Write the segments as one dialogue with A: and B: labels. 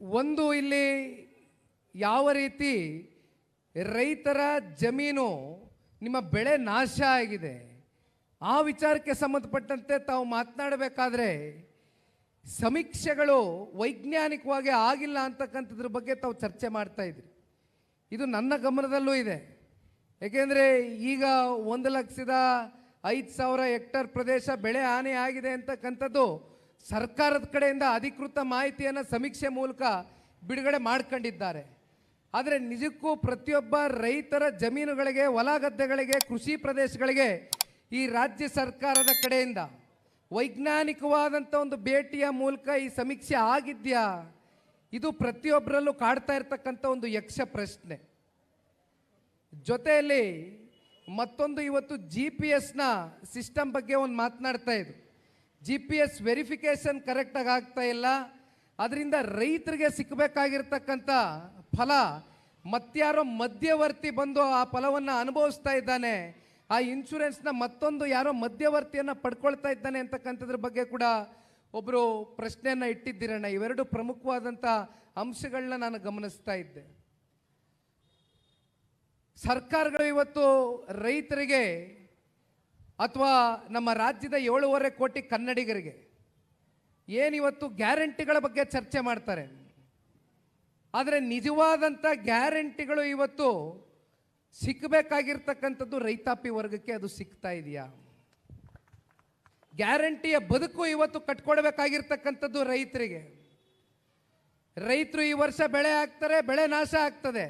A: ಒಂದು ಇಲ್ಲಿ ಯಾವ ರೀತಿ ರೈತರ ಜಮೀನು ನಿಮ್ಮ ಬೆಳೆ ನಾಶ ಆಗಿದೆ, ಆ ವಿಚಾರಕ್ಕೆ ಸಂಬಂಧಪಟ್ಟಂತೆ ತಾವು ಮಾತನಾಡಬೇಕಾದ್ರೆ ಸಮೀಕ್ಷೆಗಳು ವೈಜ್ಞಾನಿಕವಾಗಿ ಆಗಿಲ್ಲ ಅಂತಕ್ಕಂಥದ್ರ ಬಗ್ಗೆ ತಾವು ಚರ್ಚೆ ಮಾಡ್ತಾ ಇದ್ರಿ. ಇದು ನನ್ನ ಗಮನದಲ್ಲೂ ಇದೆ. ಏಕೆಂದರೆ ಈಗ ಒಂದು ಲಕ್ಷದ ಐದು ಸಾವಿರ ಹೆಕ್ಟರ್ ಪ್ರದೇಶ ಬೆಳೆ ಹಾನಿ ಆಗಿದೆ ಅಂತಕ್ಕಂಥದ್ದು ಸರ್ಕಾರದ ಕಡೆಯಿಂದ ಅಧಿಕೃತ ಮಾಹಿತಿಯನ್ನು ಸಮೀಕ್ಷೆ ಮೂಲಕ ಬಿಡುಗಡೆ ಮಾಡ್ಕೊಂಡಿದ್ದಾರೆ. ಆದರೆ ನಿಜಕ್ಕೂ ಪ್ರತಿಯೊಬ್ಬ ರೈತರ ಜಮೀನುಗಳಿಗೆ, ಹೊಲ ಗದ್ದೆಗಳಿಗೆ, ಕೃಷಿ ಪ್ರದೇಶಗಳಿಗೆ ಈ ರಾಜ್ಯ ಸರ್ಕಾರದ ಕಡೆಯಿಂದ ವೈಜ್ಞಾನಿಕವಾದಂಥ ಒಂದು ಭೇಟಿಯ ಮೂಲಕ ಈ ಸಮೀಕ್ಷೆ ಆಗಿದ್ಯಾ? ಇದು ಪ್ರತಿಯೊಬ್ಬರಲ್ಲೂ ಕಾಡ್ತಾ ಇರ್ತಕ್ಕಂಥ ಒಂದು ಯಕ್ಷ ಪ್ರಶ್ನೆ. ಜೊತೆಯಲ್ಲಿ ಮತ್ತೊಂದು ಇವತ್ತು ಜಿ ಪಿ ಎಸ್ನ ಸಿಸ್ಟಮ್ ಬಗ್ಗೆ ಒಂದು ಮಾತನಾಡ್ತಾ ಇದ್ರು. ಜಿ ಪಿ ಎಸ್ ವೆರಿಫಿಕೇಶನ್ ಕರೆಕ್ಟಾಗಿ ಆಗ್ತಾ ಇಲ್ಲ. ಅದರಿಂದ ರೈತರಿಗೆ ಸಿಕ್ಕಬೇಕಾಗಿರ್ತಕ್ಕಂಥ ಫಲ ಮತ್ತಾರೋ ಮಧ್ಯವರ್ತಿ ಬಂದು ಆ ಫಲವನ್ನು ಅನುಭವಿಸ್ತಾ ಇದ್ದಾನೆ. ಆ ಇನ್ಶೂರೆನ್ಸ್ನ ಮತ್ತೊಂದು ಯಾರೋ ಮಧ್ಯವರ್ತಿಯನ್ನು ಪಡ್ಕೊಳ್ತಾ ಇದ್ದಾನೆ ಅಂತಕ್ಕಂಥದ್ರ ಬಗ್ಗೆ ಕೂಡ ಒಬ್ಬರು ಪ್ರಶ್ನೆಯನ್ನು ಇಟ್ಟಿದ್ದೀರಣ್ಣ. ಇವೆರಡು ಪ್ರಮುಖವಾದಂಥ ಅಂಶಗಳನ್ನ ನಾನು ಗಮನಿಸ್ತಾ ಇದ್ದೆ. ಸರ್ಕಾರಗಳು ಇವತ್ತು ರೈತರಿಗೆ ಅಥವಾ ನಮ್ಮ ರಾಜ್ಯದ ಏಳೂವರೆ ಕೋಟಿ ಕನ್ನಡಿಗರಿಗೆ ಏನಿವತ್ತು ಗ್ಯಾರಂಟಿಗಳ ಬಗ್ಗೆ ಚರ್ಚೆ ಮಾಡ್ತಾರೆ? ಆದರೆ ನಿಜವಾದಂಥ ಗ್ಯಾರಂಟಿಗಳು ಇವತ್ತು ಸಿಕ್ಕಬೇಕಾಗಿರ್ತಕ್ಕಂಥದ್ದು ರೈತಾಪಿ ವರ್ಗಕ್ಕೆ ಅದು ಸಿಗ್ತಾ ಇದೆಯಾ? ಗ್ಯಾರಂಟಿಯ ಬದುಕು ಇವತ್ತು ಕಟ್ಕೊಡ್ಬೇಕಾಗಿರ್ತಕ್ಕಂಥದ್ದು ರೈತರಿಗೆ. ರೈತರು ಈ ವರ್ಷ ಬೆಳೆ ಹಾಕ್ತಾರೆ, ಬೆಳೆ ನಾಶ ಆಗ್ತದೆ.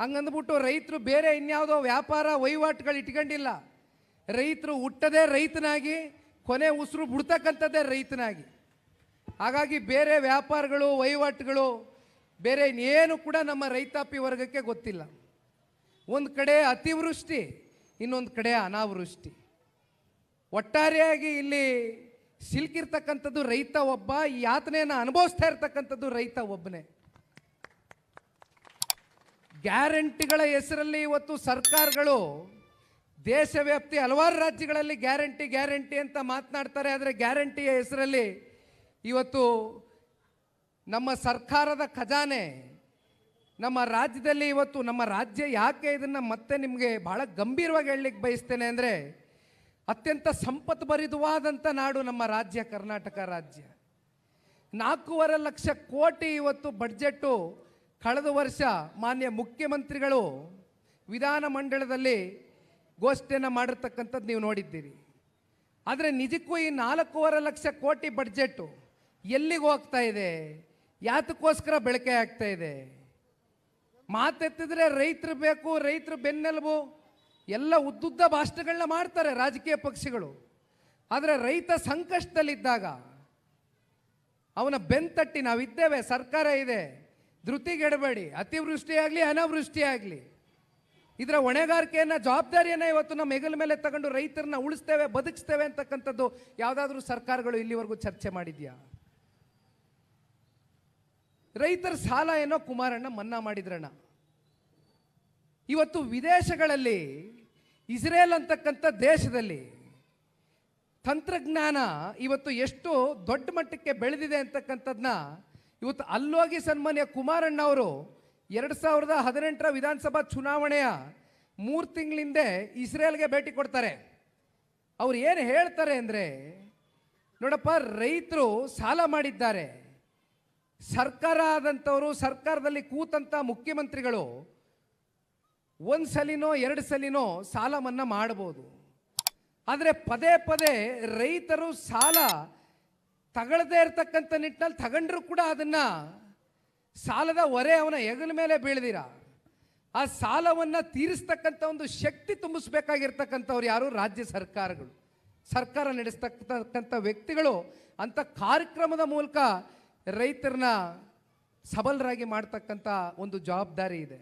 A: ಹಂಗಂದ್ಬಿಟ್ಟು ರೈತರು ಬೇರೆ ಇನ್ಯಾವುದೋ ವ್ಯಾಪಾರ ವಹಿವಾಟುಗಳು ಇಟ್ಕೊಂಡಿಲ್ಲ. ರೈತರು ಹುಟ್ಟದೇ ರೈತನಾಗಿ, ಕೊನೆ ಉಸಿರು ಬಿಡ್ತಕ್ಕಂಥದ್ದೇ ರೈತನಾಗಿ. ಹಾಗಾಗಿ ಬೇರೆ ವ್ಯಾಪಾರಗಳು, ವಹಿವಾಟುಗಳು, ಬೇರೆ ಏನು ಕೂಡ ನಮ್ಮ ರೈತಾಪಿ ವರ್ಗಕ್ಕೆ ಗೊತ್ತಿಲ್ಲ. ಒಂದು ಕಡೆ ಅತಿವೃಷ್ಟಿ, ಇನ್ನೊಂದು ಕಡೆ ಅನಾವೃಷ್ಟಿ. ಒಟ್ಟಾರೆಯಾಗಿ ಇಲ್ಲಿ ಸಿಲ್ಕಿರ್ತಕ್ಕಂಥದ್ದು ರೈತ ಒಬ್ಬ, ಈ ಯಾತನೆಯನ್ನು ಅನುಭವಿಸ್ತಾ ಇರ್ತಕ್ಕಂಥದ್ದು ರೈತ ಒಬ್ಬನೇ. ಗ್ಯಾರಂಟಿಗಳ ಹೆಸರಲ್ಲಿ ಇವತ್ತು ಸರ್ಕಾರಗಳು ದೇಶವ್ಯಾಪ್ತಿ ಹಲವಾರು ರಾಜ್ಯಗಳಲ್ಲಿ ಗ್ಯಾರಂಟಿ ಗ್ಯಾರಂಟಿ ಅಂತ ಮಾತನಾಡ್ತಾರೆ. ಆದರೆ ಗ್ಯಾರಂಟಿಯ ಹೆಸರಲ್ಲಿ ಇವತ್ತು ನಮ್ಮ ಸರ್ಕಾರದ ಖಜಾನೆ, ನಮ್ಮ ರಾಜ್ಯದಲ್ಲಿ ಇವತ್ತು ನಮ್ಮ ರಾಜ್ಯ ಯಾಕೆ ಇದನ್ನು ಮತ್ತೆ ನಿಮಗೆ ಭಾಳ ಗಂಭೀರವಾಗಿ ಹೇಳಲಿಕ್ಕೆ ಬಯಸ್ತೇನೆ ಅಂದರೆ ಅತ್ಯಂತ ಸಂಪತ್ಭರಿತವಾದಂಥ ನಾಡು ನಮ್ಮ ರಾಜ್ಯ ಕರ್ನಾಟಕ ರಾಜ್ಯ. ನಾಲ್ಕೂವರೆ ಲಕ್ಷ ಕೋಟಿ ಇವತ್ತು ಬಡ್ಜೆಟ್ಟು ಕಳೆದ ವರ್ಷ ಮಾನ್ಯ ಮುಖ್ಯಮಂತ್ರಿಗಳು ವಿಧಾನ ಮಂಡಲದಲ್ಲಿ ಘೋಷಣೆಯನ್ನು ಮಾಡಿರ್ತಕ್ಕಂಥದ್ದು ನೀವು ನೋಡಿದ್ದೀರಿ. ಆದರೆ ನಿಜಕ್ಕೂ ಈ ನಾಲ್ಕೂವರೆ ಲಕ್ಷ ಕೋಟಿ ಬಡ್ಜೆಟ್ಟು ಎಲ್ಲಿಗೆ ಹೋಗ್ತಾ ಇದೆ? ಯಾತಕ್ಕೋಸ್ಕರ ಬಳಕೆ ಆಗ್ತಾ ಇದೆ? ಮಾತೆತ್ತಿದ್ರೆ ರೈತರು ಬೇಕು, ರೈತರು ಬೆನ್ನೆಲುಬು, ಎಲ್ಲ ಉದ್ದುದ್ದ ಭಾಷಣಗಳನ್ನ ಮಾಡ್ತಾರೆ ರಾಜಕೀಯ ಪಕ್ಷಗಳು. ಆದರೆ ರೈತ ಸಂಕಷ್ಟದಲ್ಲಿದ್ದಾಗ ಅವನ ಬೆನ್ತಟ್ಟಿ ನಾವಿದ್ದೇವೆ, ಸರ್ಕಾರ ಇದೆ. ಧೃತಿಗೆಡಬೇಡಿ ಅತಿವೃಷ್ಟಿಯಾಗಲಿ, ಅನಾವೃಷ್ಟಿಯಾಗಲಿ. ಇದರ ಹೊಣೆಗಾರಿಕೆಯನ್ನು, ಜವಾಬ್ದಾರಿಯನ್ನು ಇವತ್ತು ನಮ್ಮ ಹೆಗಲ ಮೇಲೆ ತಗೊಂಡು ರೈತರನ್ನ ಉಳಿಸ್ತೇವೆ, ಬದುಕಿಸ್ತೇವೆ ಅಂತಕ್ಕಂಥದ್ದು ಯಾವುದಾದ್ರೂ ಸರ್ಕಾರಗಳು ಇಲ್ಲಿವರೆಗೂ ಚರ್ಚೆ ಮಾಡಿದ್ಯಾ? ರೈತರ ಸಾಲ ಏನೋ ಕುಮಾರಣ್ಣ ಮನ್ನಾ ಮಾಡಿದ್ರಣ್ಣ. ಇವತ್ತು ವಿದೇಶಗಳಲ್ಲಿ, ಇಸ್ರೇಲ್ ಅಂತಕ್ಕಂಥ ದೇಶದಲ್ಲಿ ತಂತ್ರಜ್ಞಾನ ಇವತ್ತು ಎಷ್ಟು ದೊಡ್ಡ ಮಟ್ಟಕ್ಕೆ ಬೆಳೆದಿದೆ ಅಂತಕ್ಕಂಥದ್ದನ್ನ ಇವತ್ತು ಅಲ್ಲೋಗಿ ಸನ್ಮಾನ್ಯ ಕುಮಾರಣ್ಣ ಅವರು ಎರಡು ಸಾವಿರದ ಹದಿನೆಂಟರ ವಿಧಾನಸಭಾ ಚುನಾವಣೆಯ ಮೂರು ತಿಂಗಳಿಂದೆ ಇಸ್ರೇಲ್ಗೆ ಭೇಟಿ ಕೊಡ್ತಾರೆ. ಅವ್ರು ಏನು ಹೇಳ್ತಾರೆ ಅಂದರೆ, ನೋಡಪ್ಪ, ರೈತರು ಸಾಲ ಮಾಡಿದ್ದಾರೆ. ಸರ್ಕಾರ ಆದಂಥವರು, ಸರ್ಕಾರದಲ್ಲಿ ಕೂತಂಥ ಮುಖ್ಯಮಂತ್ರಿಗಳು ಒಂದು ಸಲಿನೋ, ಎರಡು ಸಲಿನೋ ಸಾಲ ಮನ್ನಾ ಮಾಡ್ಬೋದು. ಆದರೆ ಪದೇ ಪದೇ ರೈತರು ಸಾಲ ತಗೊಳ್ಳದೇ ಇರತಕ್ಕಂಥ ನಿಟ್ಟಿನಲ್ಲಿ ತಗೊಂಡ್ರು ಕೂಡ ಅದನ್ನ ಸಾಲದ ಹೊರೆ ಅವನ ಹೆಗಲ ಮೇಲೆ ಬೀಳದಿರ? ಆ ಸಾಲವನ್ನು ತೀರಿಸ್ತಕ್ಕಂಥ ಒಂದು ಶಕ್ತಿ ತುಂಬಿಸ್ಬೇಕಾಗಿರ್ತಕ್ಕಂಥವ್ರು ಯಾರು? ರಾಜ್ಯ ಸರ್ಕಾರಗಳು. ಸರ್ಕಾರ ನಡೆಸ್ತಕ್ಕಂಥ ವ್ಯಕ್ತಿಗಳು ಅಂಥ ಕಾರ್ಯಕ್ರಮದ ಮೂಲಕ ರೈತರನ್ನ ಸಬಲರಾಗಿ ಮಾಡ್ತಕ್ಕಂಥ ಒಂದು ಜವಾಬ್ದಾರಿ ಇದೆ.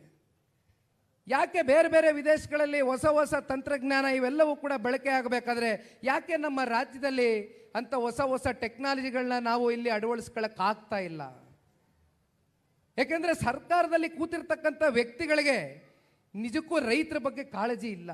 A: ಯಾಕೆ ಬೇರೆ ಬೇರೆ ವಿದೇಶಗಳಲ್ಲಿ ಹೊಸ ಹೊಸ ತಂತ್ರಜ್ಞಾನ ಇವೆಲ್ಲವೂ ಕೂಡ ಬಳಕೆ ಆಗಬೇಕಾದ್ರೆ ಯಾಕೆ ನಮ್ಮ ರಾಜ್ಯದಲ್ಲಿ ಅಂಥ ಹೊಸ ಹೊಸ ಟೆಕ್ನಾಲಜಿಗಳನ್ನ ನಾವು ಇಲ್ಲಿ ಅಳವಡಿಸ್ಕೊಳ್ಳೋಕೆ ಆಗ್ತಾ ಇಲ್ಲ? ಯಾಕೆಂದ್ರೆ ಸರ್ಕಾರದಲ್ಲಿ ಕೂತಿರ್ತಕ್ಕಂಥ ವ್ಯಕ್ತಿಗಳಿಗೆ ನಿಜಕ್ಕೂ ರೈತರ ಬಗ್ಗೆ ಕಾಳಜಿ ಇಲ್ಲ.